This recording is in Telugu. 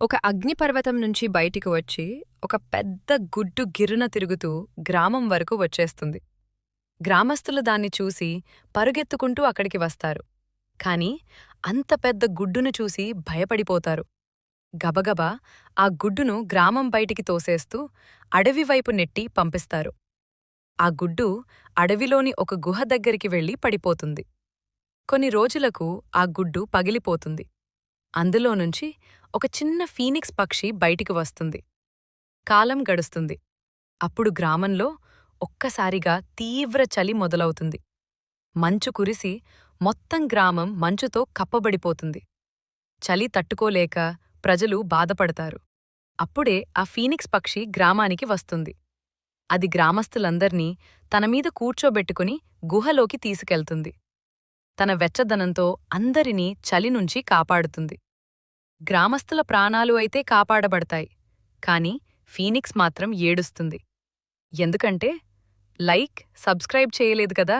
ఒక అగ్నిపర్వతం నుంచి బయటికి వచ్చి ఒక పెద్ద గుడ్డు గిరున తిరుగుతూ గ్రామం వరకు వచ్చేస్తుంది. గ్రామస్తులు దాన్ని చూసి పరుగెత్తుకుంటూ అక్కడికి వస్తారు. కాని అంత పెద్ద గుడ్డును చూసి భయపడిపోతారు. గబగబా ఆ గుడ్డును గ్రామం బయటికి తోసేస్తూ అడవివైపు నెట్టి పంపిస్తారు. ఆ గుడ్డు అడవిలోని ఒక గుహ దగ్గరికి వెళ్ళి పడిపోతుంది. కొన్ని రోజులకు ఆ గుడ్డు పగిలిపోతుంది. అందులో నుంచి ఒక చిన్న ఫీనిక్స్ పక్షి బయటికి వస్తుంది. కాలం గడుస్తుంది. అప్పుడు గ్రామంలో ఒక్కసారిగా తీవ్ర చలి మొదలవుతుంది. మంచు కురిసి మొత్తం గ్రామం మంచుతో కప్పబడిపోతుంది. చలి తట్టుకోలేక ప్రజలు బాధపడతారు. అప్పుడే ఆ ఫీనిక్స్ పక్షి గ్రామానికి వస్తుంది. అది గ్రామస్తులందర్నీ తనమీద కూర్చోబెట్టుకుని గుహలోకి తీసుకెళ్తుంది. తన వెచ్చదనంతో అందరినీ చలి నుంచి కాపాడుతుంది. గ్రామస్తుల ప్రాణాలు అయితే కాపాడబడతాయి కాని ఫీనిక్స్ మాత్రం ఏడుస్తుంది. ఎందుకంటే లైక్ సబ్స్క్రైబ్ చేయలేదు కదా.